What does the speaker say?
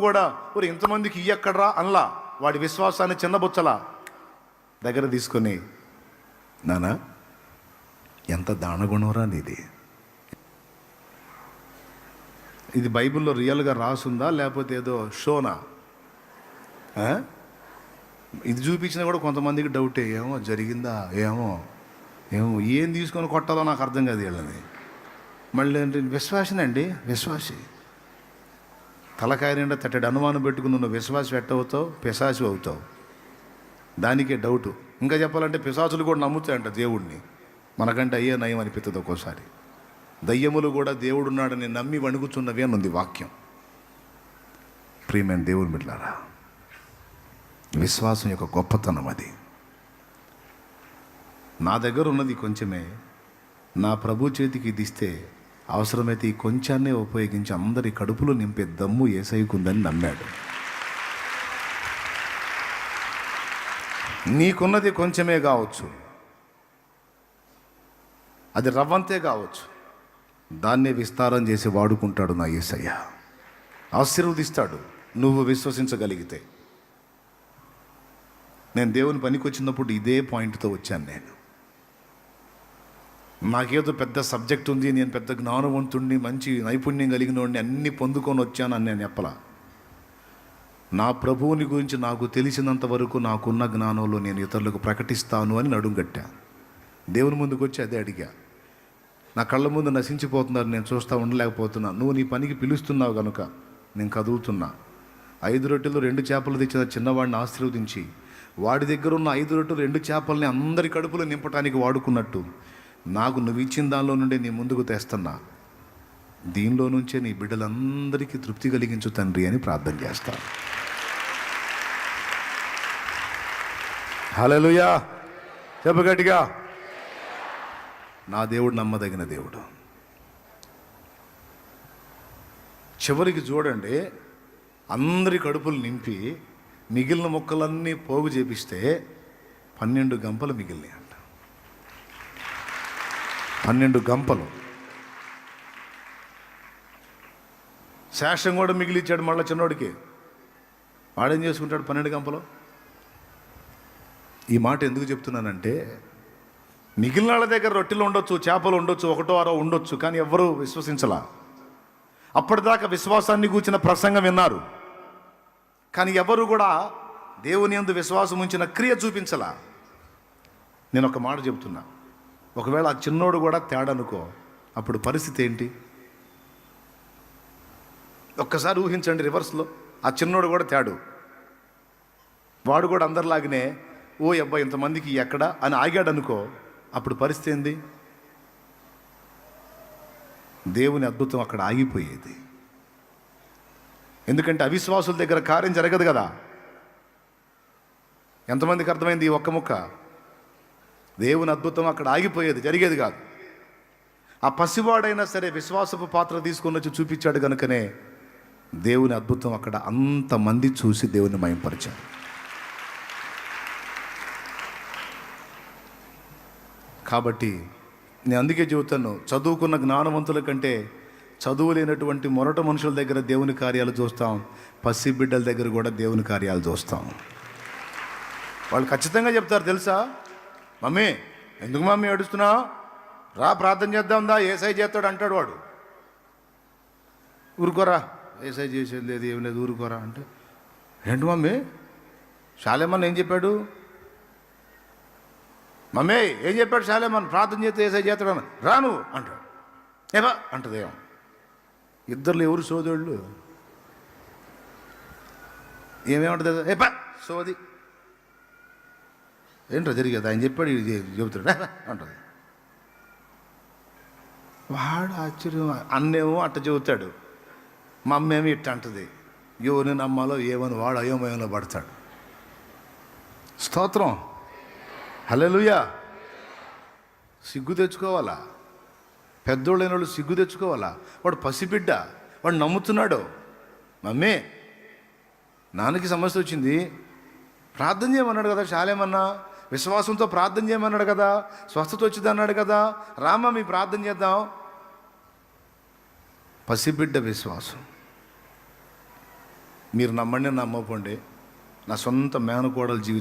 కూడా మరి ఇంతమందికి ఇయ్యక్కడరా అనలా. వాడి విశ్వాసాన్ని చిన్నబుచ్చలా. దగ్గర తీసుకొని నానా ఎంత దానగుణంరా నీది? ఇది బైబిల్లో రియల్గా రాసుందా? లేకపోతే ఏదో షోనా? ఇది చూపించినా కూడా కొంతమందికి డౌటే. ఏమో జరిగిందా? ఏమో ఏమో ఏం తీసుకొని కొట్టాలో నాకు అర్థం కాదు వీళ్ళని. మళ్ళీ అంటే విశ్వాసనండి? విశ్వాసి. తలకాయ నిండా తట్టడి అనుమానం పెట్టుకుని నువ్వు విశ్వాసం ఎట్టవుతావు పిశాసి అవుతావు. దానికే డౌటు ఇంకా చెప్పాలంటే పిశాచులు కూడా నమ్ముతాయంట దేవుడిని మనకంటే అయ్యే నయం అనిపిస్తుంది ఒక్కోసారి. దయ్యములు కూడా దేవుడున్నాడని నమ్మి వణుకుతున్నవి అని ఉంది వాక్యం. ప్రియమైన దేవుని బిడ్డారా విశ్వాసం యొక్క గొప్పతనం అది. నా దగ్గర ఉన్నది కొంచెమే. నా ప్రభు చేతికి ఇది ఇస్తే అవసరమైతే ఈ కొంచాన్నే ఉపయోగించి అందరి కడుపులో నింపే దమ్ము ఏసైకుందని నమ్మాడు. నీకున్నది కొంచెమే కావచ్చు. అది రవ్వంతే కావచ్చు. దాన్నే విస్తారం చేసి వాడుకుంటాడు నా ఏసయ్య. ఆశీర్వదిస్తాడు. నువ్వు విశ్వసించగలిగితే. నేను దేవుని పనికి వచ్చినప్పుడు ఇదే పాయింట్తో వచ్చాను నేను. నాకేదో పెద్ద సబ్జెక్ట్ ఉంది నేను పెద్ద జ్ఞానవంతుణ్ణి మంచి నైపుణ్యం కలిగిన వాడిని అన్నీ పొందుకొని వచ్చాను అని నేను చెప్పలా. నా ప్రభువుని గురించి నాకు తెలిసినంత వరకు నాకున్న జ్ఞానంలో నేను ఇతరులకు ప్రకటిస్తాను అని నడుంగట్టా దేవుని ముందుకు వచ్చి అదే అడిగా. నా కళ్ళ ముందు నశించిపోతున్నారు నేను చూస్తూ ఉండలేకపోతున్నా. నువ్వు నీ పనికి పిలుస్తున్నావు కనుక నేను కదులుతున్నా. ఐదు రొట్టెలు రెండు చేపలు తెచ్చిన చిన్నవాడిని ఆశీర్వదించి వాడి దగ్గర ఉన్న ఐదు రొట్టెలు రెండు చేపల్ని అందరి కడుపులో నింపడానికి వాడుకున్నట్టు నాకు నువ్వు ఇచ్చిన దానిలో నుండి నీ ముందుకు తెస్తున్నా. దీనిలో నుంచే నీ బిడ్డలందరికీ తృప్తి కలిగించు తండ్రి అని ప్రార్థన చేస్తాను. హలలుయా చెప్పగట్టిగా నా దేవుడు నమ్మదగిన దేవుడు. చివరికి చూడండి అందరి కడుపులు నింపి మిగిలిన మొక్కలన్నీ పోగు చేపిస్తే పన్నెండు గంపలు మిగిలినాయి. పన్నెండు గంపలు. శేషం కూడా మిగిలిచ్చాడు మళ్ళీ చిన్నోడికి. వాడేం చేసుకుంటాడు పన్నెండు గంపలు? ఈ మాట ఎందుకు చెప్తున్నానంటే మిగిలిన వాళ్ళ దగ్గర రొట్టెలు ఉండొచ్చు చేపలు ఉండొచ్చు ఒకటో అరో ఉండొచ్చు కానీ ఎవ్వరూ విశ్వసించలా. అప్పటిదాకా విశ్వాసాన్ని కూర్చిన ప్రసంగం విన్నారు. కానీ ఎవరు కూడా దేవుని యందు విశ్వాసం ఉంచిన క్రియ చూపించలా. నేను ఒక మాట చెప్తున్నా. ఒకవేళ ఆ చిన్నోడు కూడా తేడనుకో అప్పుడు పరిస్థితి ఏంటి? ఒక్కసారి ఊహించండి రివర్స్లో ఆ చిన్నోడు కూడా తేడు. వాడు కూడా అందరిలాగనే ఓ అబ్బా ఇంతమందికి ఎక్కడ? అని ఆగాడు అనుకో అప్పుడు పరిస్థితి ఏంది? దేవుని అద్భుతం అక్కడ ఆగిపోయేది. ఎందుకంటే అవిశ్వాసుల దగ్గర కార్యం జరగదు కదా. ఎంతమందికి అర్థమైంది ఈ ఒక్క ముక్క? దేవుని అద్భుతం అక్కడ ఆగిపోయేది జరిగేది కాదు. ఆ పసివాడైనా సరే విశ్వాసపు పాత్ర తీసుకొని వచ్చి చూపించాడు కనుకనే దేవుని అద్భుతం అక్కడ అంతమంది చూసి దేవుని మయంపరిచారు. కాబట్టి నేను అందుకే చెబుతాను చదువుకున్న జ్ఞానవంతుల కంటే చదువు లేనటువంటి మొరట మనుషుల దగ్గర దేవుని కార్యాలు చూస్తాం పసి బిడ్డల దగ్గర కూడా దేవుని కార్యాలు చూస్తాం. వాళ్ళు ఖచ్చితంగా చెప్తారు తెలుసా? మమ్మీ ఎందుకు మమ్మీ ఏడుస్తున్నావు? రా ప్రార్థన చేద్దాం దా ఏసై చేస్తాడు అంటాడు వాడు. ఊరుకోరా. ఏసై చేసేది లేదు ఏం లేదు ఊరుకోరా అంటే. ఏంటి మమ్మీ? శాలేమన్ ఏం చెప్పాడు? మమ్మీ ఏం చెప్పాడు శాలేమన్? ప్రార్థన చేస్తే ఏసై చేస్తాడు అని రాను అంటాడు. ఏవా అంటదేమో ఇద్దరు ఎవరు సోదరుళ్ళు? ఏమేమంటది? ఏపా సోది. ఏంటో జరిగేది? ఆయన చెప్పాడు ఇది చెబుతాడు అంటది. వాడు ఆశ్చర్యం. అన్నేమో అట్ట చెబుతాడు. మా ఇట్ట అంటది. ఎవరిని నమ్మాలో ఏమని వాడు అయోమయంలో పడతాడు. స్తోత్రం. హలెలుయా సిగ్గు తెచ్చుకోవాలా? పెద్దోళ్ళైన వాళ్ళు సిగ్గు తెచ్చుకోవాలా? వాడు పసిబిడ్డ వాడు నమ్ముతున్నాడు. మమ్మీ నాన్నకి సమస్య వచ్చింది. ప్రార్థన చేయమన్నాడు కదా చాలేమన్నా? విశ్వాసంతో ప్రార్థన చేయమన్నాడు కదా స్వస్థత వచ్చిందన్నాడు కదా రామ మీ ప్రార్థన చేద్దాం. పసిబిడ్డ విశ్వాసం. మీరు నమ్మండి నమ్మకండి. నా సొంత మేనకోడల జీవితం